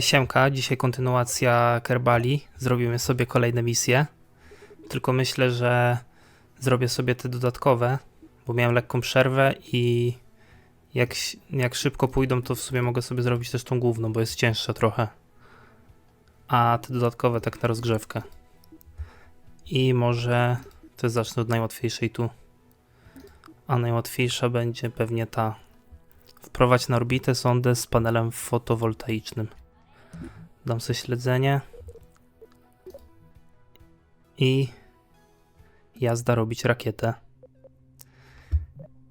Siemka, dzisiaj kontynuacja Kerbali. Zrobimy sobie kolejne misje. Tylko myślę, że zrobię sobie te dodatkowe, bo miałem lekką przerwę i jak, jak szybko pójdą, to w sumie mogę sobie zrobić też tą główną, bo jest cięższa trochę. A te dodatkowe tak na rozgrzewkę. I może to zacznę od najłatwiejszej tu. A najłatwiejsza będzie pewnie ta. Wprowadź na orbitę sondę z panelem fotowoltaicznym. Dam sobie śledzenie. I jazda robić rakietę.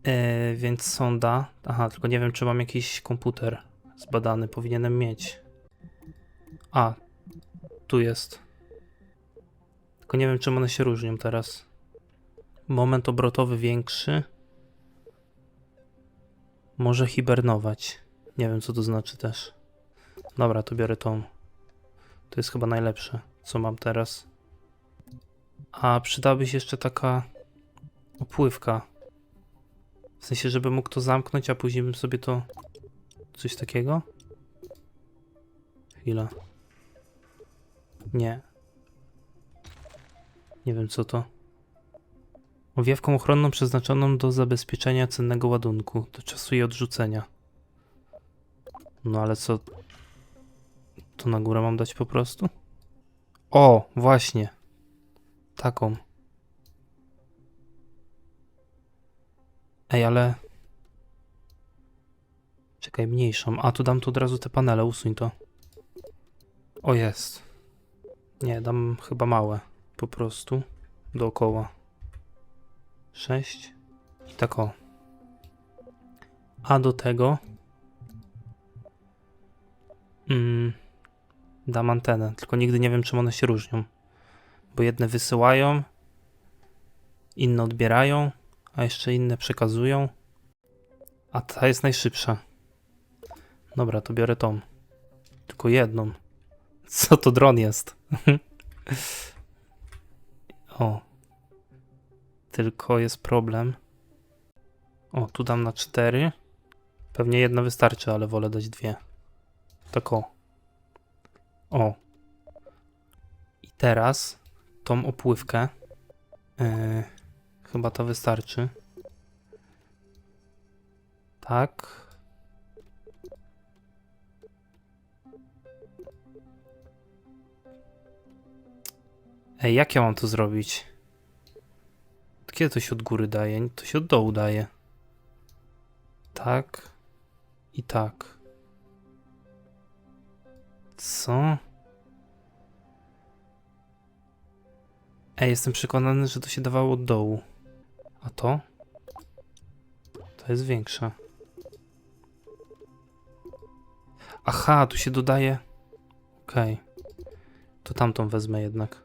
E, więc sonda. Aha, tylko nie wiem, czy mam jakiś komputer zbadany. Powinienem mieć. A, tu jest. Tylko nie wiem, czym one się różnią teraz. Moment obrotowy większy. Może hibernować. Nie wiem, co to znaczy też. Dobra, to biorę tą. To jest chyba najlepsze, co mam teraz. A przydałaby się jeszcze taka opływka. W sensie, żeby mógł to zamknąć, a później bym sobie to... Coś takiego? Chwila. Nie. Nie wiem co to. Owiewką ochronną przeznaczoną do zabezpieczenia cennego ładunku, do czasu jej odrzucenia. No ale co? To na górę mam dać po prostu? O, właśnie. Taką. Ej, ale... Czekaj, mniejszą. A, tu dam tu od razu te panele, usuń to. O, jest. Nie, dam chyba małe. Po prostu. Dookoła. 6 i tak o. A do tego mm, dam antenę, tylko nigdy nie wiem czym one się różnią. Bo jedne wysyłają, inne odbierają, a jeszcze inne przekazują. A ta jest najszybsza. Dobra, to biorę tą. Tylko jedną. Co to dron jest? o, tylko jest problem. O, tu dam na 4. Pewnie jedna wystarczy, ale wolę dać dwie. Tak o. O. I teraz tą opływkę. Yy, chyba to wystarczy. Tak. Ej, jak ja mam to zrobić? Kiedy to się od góry daje? To się od dołu daje. Tak. I tak. Co? Ej, jestem przekonany, że to się dawało od dołu. A to? To jest większe. Aha, tu się dodaje. Okej. To tamtą wezmę jednak.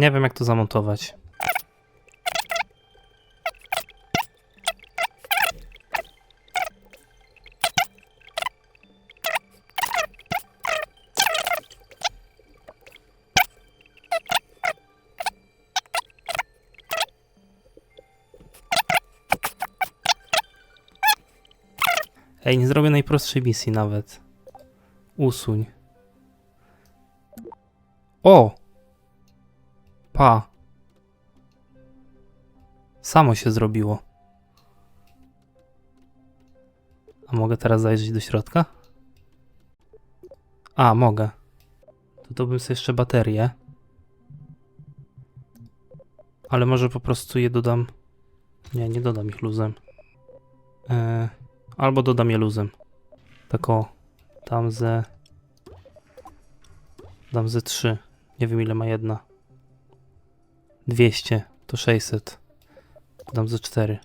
Nie wiem, jak to zamontować. Ej, nie zrobię najprostszej misji nawet. Usuń. O! Pa. Samo się zrobiło. A mogę teraz zajrzeć do środka? A, mogę. To dałbym sobie jeszcze baterię. Ale może po prostu je dodam. Nie, nie dodam ich luzem. E, albo dodam je luzem. Tak o. Dam ze. Dam ze 3. Nie wiem ile ma jedna. 200 to 600. Dam ze 4.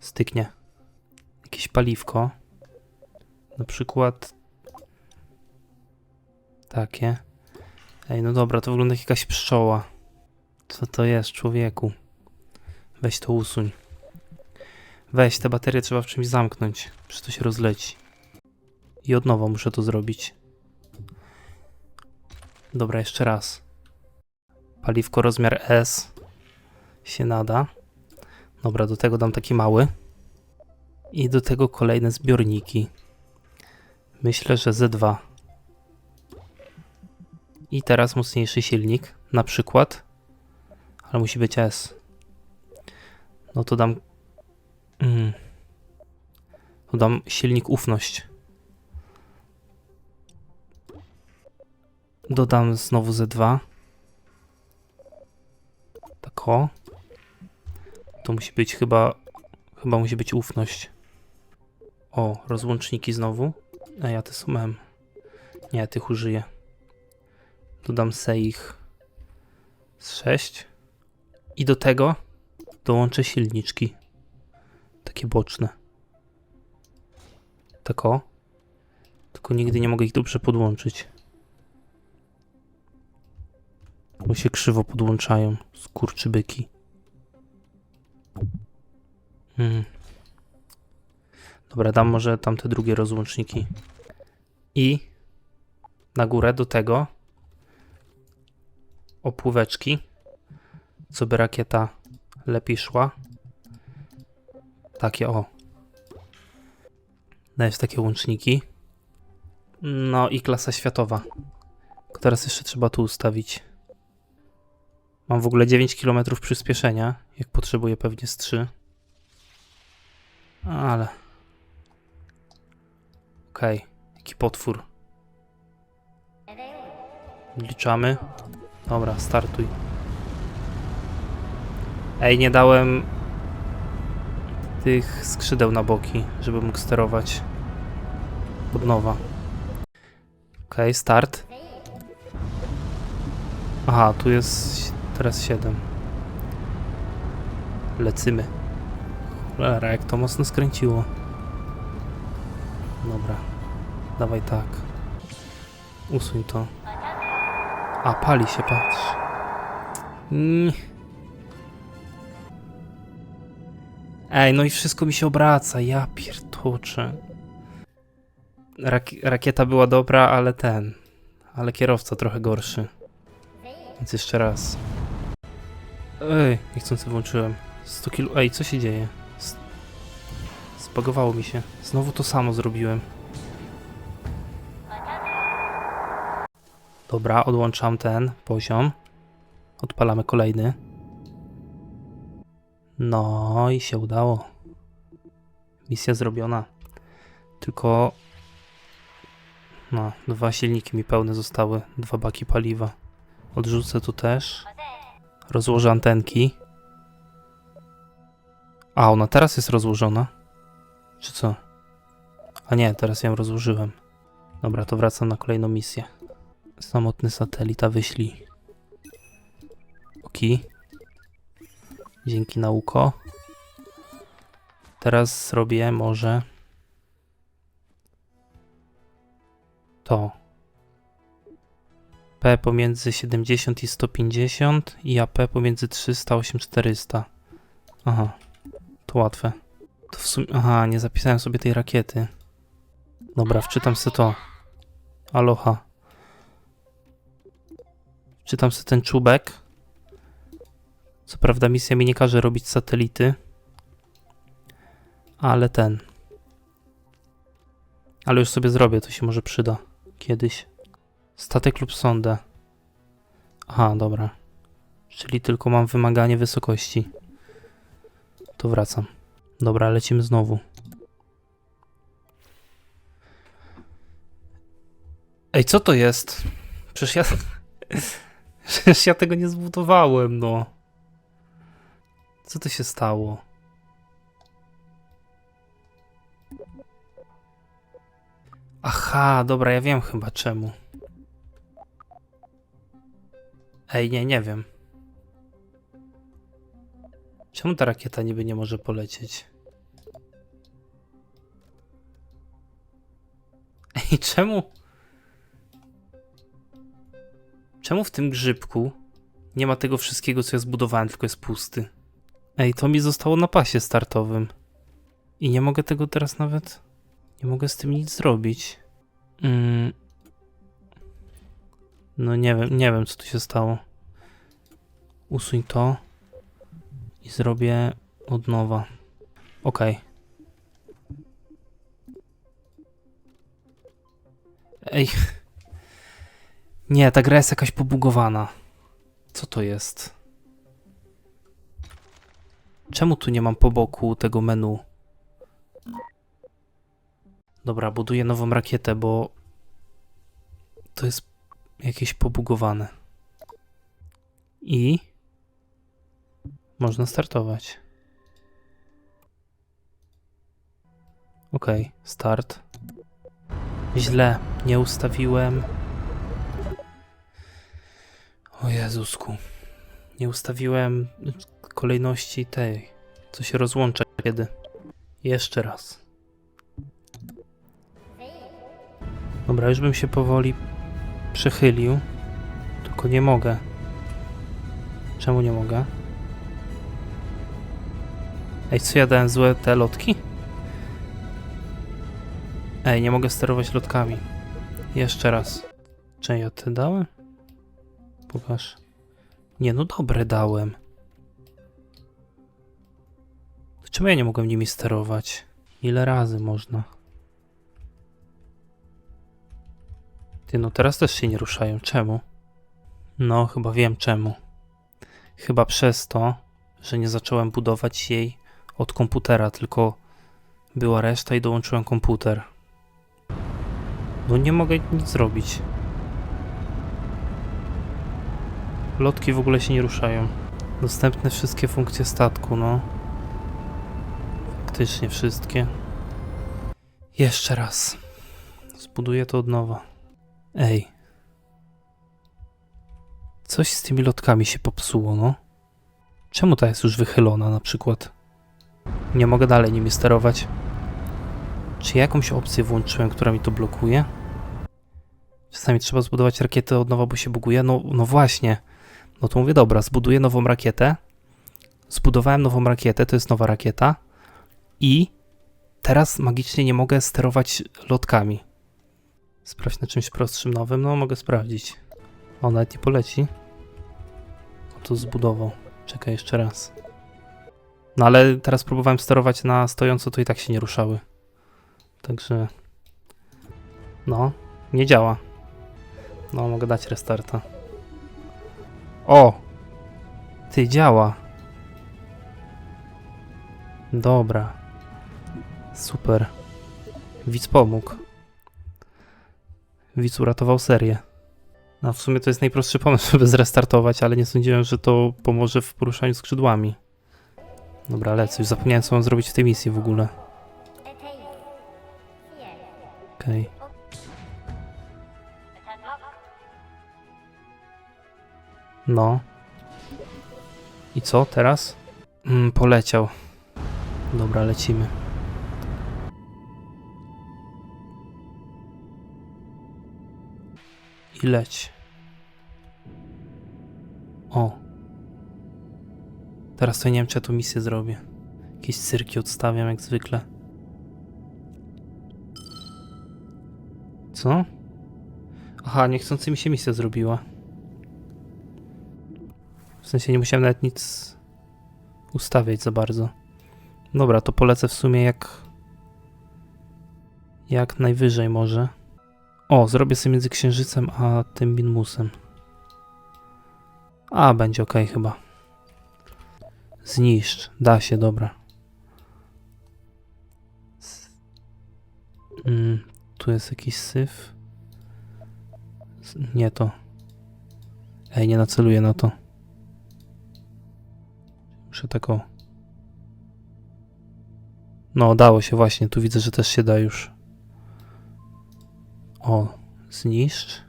Styknie. Jakieś paliwko. Na przykład takie. Ej, no dobra, to wygląda jak jakaś pszczoła. Co to jest, człowieku? Weź to usuń. Weź, te baterie trzeba w czymś zamknąć, przecież to się rozleci. I od nowa muszę to zrobić. Dobra, jeszcze raz. Paliwko rozmiar S się nada. Dobra, do tego dam taki mały. I do tego kolejne zbiorniki. Myślę, że Z2. I teraz mocniejszy silnik, na przykład. Ale musi być S. No to dam. Mm, to dam silnik ufność. Dodam znowu Z2. Tak o. To musi być chyba. Chyba musi być ufność. O, rozłączniki znowu. A ja te są M. Nie, tych użyję. Dodam se ich z 6. I do tego dołączę silniczki. Takie boczne. Tak o. Tylko nigdy nie mogę ich dobrze podłączyć. Bo się krzywo podłączają. Skurczybyki. Hmm. Dobra, dam może tamte drugie rozłączniki. I na górę do tego opływeczki, co by rakieta lepiej szła. Takie o. Dajesz takie łączniki. No i klasa światowa. Teraz jeszcze trzeba tu ustawić. Mam w ogóle 9 km przyspieszenia, jak potrzebuję pewnie z 3. Ale. Okej, okay. jaki potwór. Liczamy. Dobra, startuj. Ej, nie dałem tych skrzydeł na boki, żeby mógł sterować od nowa. Okej, okay, start. Aha, tu jest teraz 7. Lecymy. Cholera, jak to mocno skręciło. Dobra, dawaj tak. Usuń to. A, pali się, patrz. Ej, no i wszystko mi się obraca, ja pierdolczę. Rak rakieta była dobra, ale ten... Ale kierowca trochę gorszy. Więc jeszcze raz. Ej, niechcący włączyłem. 100 kilo... Ej, co się dzieje? Spagowało mi się. Znowu to samo zrobiłem. Dobra, odłączam ten poziom. Odpalamy kolejny. No i się udało. Misja zrobiona. Tylko. No, dwa silniki mi pełne zostały. Dwa baki paliwa. Odrzucę tu też. Rozłożę antenki. A, ona teraz jest rozłożona? Czy co? A nie, teraz ją rozłożyłem. Dobra, to wracam na kolejną misję. Samotny satelita wyślij. Oki. Dzięki nauko. Teraz zrobię może to. P pomiędzy 70 i 150 i AP pomiędzy 300 a 8400. Aha, to łatwe. To w sumie... Aha, nie zapisałem sobie tej rakiety. Dobra, wczytam sobie to. Aloha. Czytam sobie ten czubek. Co prawda misja mi nie każe robić satelity. Ale ten. Ale już sobie zrobię, to się może przyda. Kiedyś. Statek lub Sonda. Aha, dobra. Czyli tylko mam wymaganie wysokości. To wracam. Dobra, lecimy znowu. Ej, co to jest? Przecież ja... Przecież ja tego nie zbudowałem, no. Co to się stało? Aha, dobra, ja wiem chyba czemu. Ej, nie, nie wiem. Czemu ta rakieta niby nie może polecieć? Ej, czemu? Czemu w tym grzybku nie ma tego wszystkiego, co ja zbudowałem, tylko jest pusty? Ej, to mi zostało na pasie startowym. I nie mogę tego teraz nawet. Nie mogę z tym nic zrobić. Mm. No nie wiem, nie wiem co tu się stało. Usuń to i zrobię od nowa. Okej. Ej. Nie, ta gra jest jakaś pobugowana. Co to jest? Czemu tu nie mam po boku tego menu? Dobra, buduję nową rakietę, bo to jest jakieś pobugowane. I można startować. Ok, start. Źle, nie ustawiłem. O Jezusku. Nie ustawiłem kolejności tej, co się rozłącza kiedy. Jeszcze raz. Dobra, już bym się powoli przechylił. Tylko nie mogę. Czemu nie mogę? Ej, co ja dałem złe te lotki? Ej, nie mogę sterować lotkami. Jeszcze raz. Czy ja te dałem? Pokaż. Nie, no dobre dałem. Czemu ja nie mogłem nimi sterować? Ile razy można? Ty, no teraz też się nie ruszają. Czemu? No, chyba wiem czemu. Chyba przez to, że nie zacząłem budować jej od komputera, tylko była reszta i dołączyłem komputer. No nie mogę nic zrobić. Lotki w ogóle się nie ruszają. Dostępne wszystkie funkcje statku, no. Faktycznie wszystkie. Jeszcze raz. Zbuduję to od nowa. Ej. Coś z tymi lotkami się popsuło, no. Czemu ta jest już wychylona na przykład? Nie mogę dalej nimi sterować. Czy jakąś opcję włączyłem, która mi to blokuje? Czasami trzeba zbudować rakietę od nowa, bo się buguje. No, no właśnie. No to mówię, dobra, zbuduję nową rakietę. Zbudowałem nową rakietę, to jest nowa rakieta. I teraz magicznie nie mogę sterować lotkami. Sprawdź na czymś prostszym nowym. No, mogę sprawdzić. O, nawet nie poleci. O, to zbudował. Czekaj jeszcze raz. No ale teraz próbowałem sterować na stojąco, to i tak się nie ruszały. Także. No, nie działa. No, mogę dać restarta. O! Ty działa. Dobra. Super. Widz pomógł. Widz uratował serię. No, w sumie to jest najprostszy pomysł, żeby zrestartować, ale nie sądziłem, że to pomoże w poruszaniu skrzydłami. Dobra, lecę. Już zapomniałem, co mam zrobić w tej misji w ogóle. Okej. No. I co teraz? Mm, poleciał. Dobra, lecimy. I leć. O. Teraz to nie wiem, czy ja tu misję zrobię. Jakieś cyrki odstawiam jak zwykle. Co? Aha, niechcący mi się misja zrobiła. W sensie nie musiałem nawet nic ustawiać za bardzo. Dobra, to polecę w sumie jak jak najwyżej może. O, zrobię sobie między księżycem a tym Minmusem. A, będzie ok chyba. Zniszcz. Da się, dobra. Mm, tu jest jakiś syf. Nie to. Ej, nie naceluję na to. Muszę tak o. No, dało się właśnie. Tu widzę, że też się da już. O, zniszcz.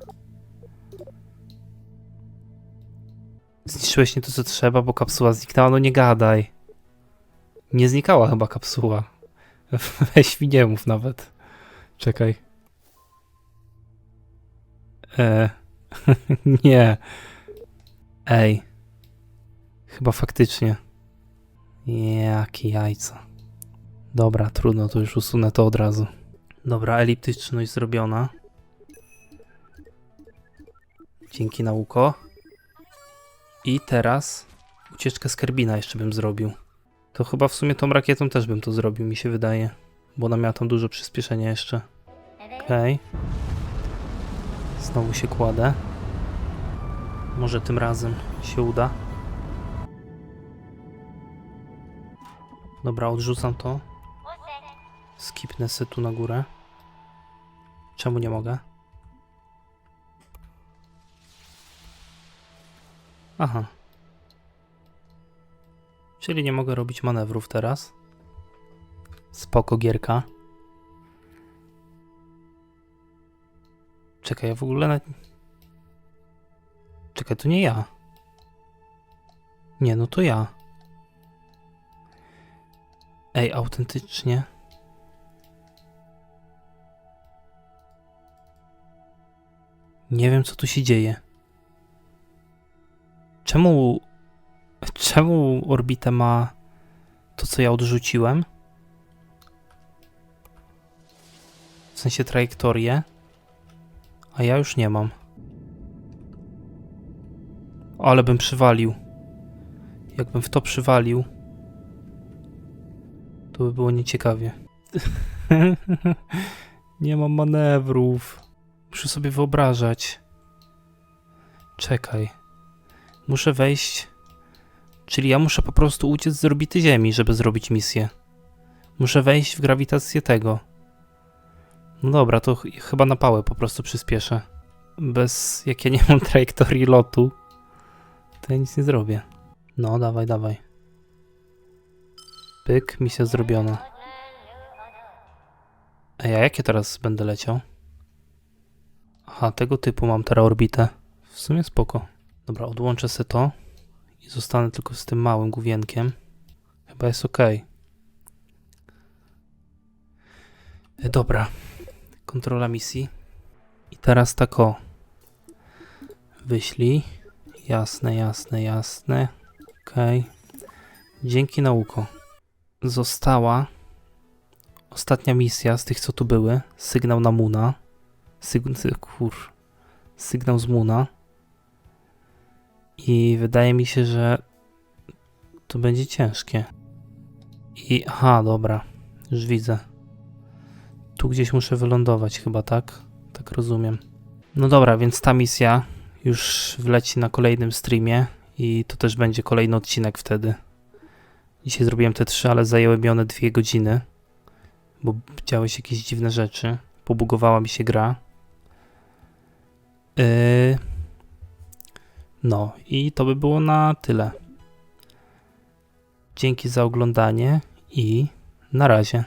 Zniszczyłeś nie to, co trzeba, bo kapsuła zniknęła. No nie gadaj. Nie znikała chyba kapsuła. Weź mi nie mów nawet. Czekaj. E, nie. Ej. Chyba faktycznie. Jakie jajca. Dobra, trudno, to już usunę to od razu. Dobra, eliptyczność zrobiona. Dzięki nauko. I teraz ucieczkę z Kerbina jeszcze bym zrobił. To chyba w sumie tą rakietą też bym to zrobił, mi się wydaje. Bo ona miała tam dużo przyspieszenia jeszcze. Okej. Znowu się kładę. Może tym razem się uda. Dobra, odrzucam to. Skipnę se tu na górę. Czemu nie mogę? Aha. Czyli nie mogę robić manewrów teraz. Spoko gierka. Czekaj, ja w ogóle na... Czekaj, to nie ja. Nie, no to ja. Ej, autentycznie. Nie wiem, co tu się dzieje. Czemu. Czemu orbita ma to, co ja odrzuciłem? W sensie trajektorię. A ja już nie mam. Ale bym przywalił. Jakbym w to przywalił, to by było nieciekawie. nie mam manewrów. Muszę sobie wyobrażać. Czekaj. Muszę wejść. Czyli ja muszę po prostu uciec z orbity Ziemi, żeby zrobić misję. Muszę wejść w grawitację tego. No dobra, to ch chyba na pałę po prostu przyspieszę. Bez, jak ja nie mam trajektorii lotu, to ja nic nie zrobię. No, dawaj, dawaj. Pyk, misja zrobiona. Ej, a jakie teraz będę leciał? Aha, tego typu mam teraz orbitę. W sumie spoko. Dobra, odłączę sobie to i zostanę tylko z tym małym główienkiem. Chyba jest ok. E, Dobra. Kontrola misji. I teraz tak o. Wyślij. Jasne, jasne, jasne. Ok. Dzięki nauko. Została ostatnia misja z tych, co tu były. Sygnał na Muna. Kur... Sygnał z Muna. I wydaje mi się, że to będzie ciężkie. I aha, dobra. Już widzę. Tu gdzieś muszę wylądować chyba, tak? Tak rozumiem. No dobra, więc ta misja już wleci na kolejnym streamie i to też będzie kolejny odcinek wtedy. Dzisiaj zrobiłem te trzy, ale zajęły mi one dwie godziny, bo działy się jakieś dziwne rzeczy. Pobugowała mi się gra. Yy... No i to by było na tyle. Dzięki za oglądanie i na razie.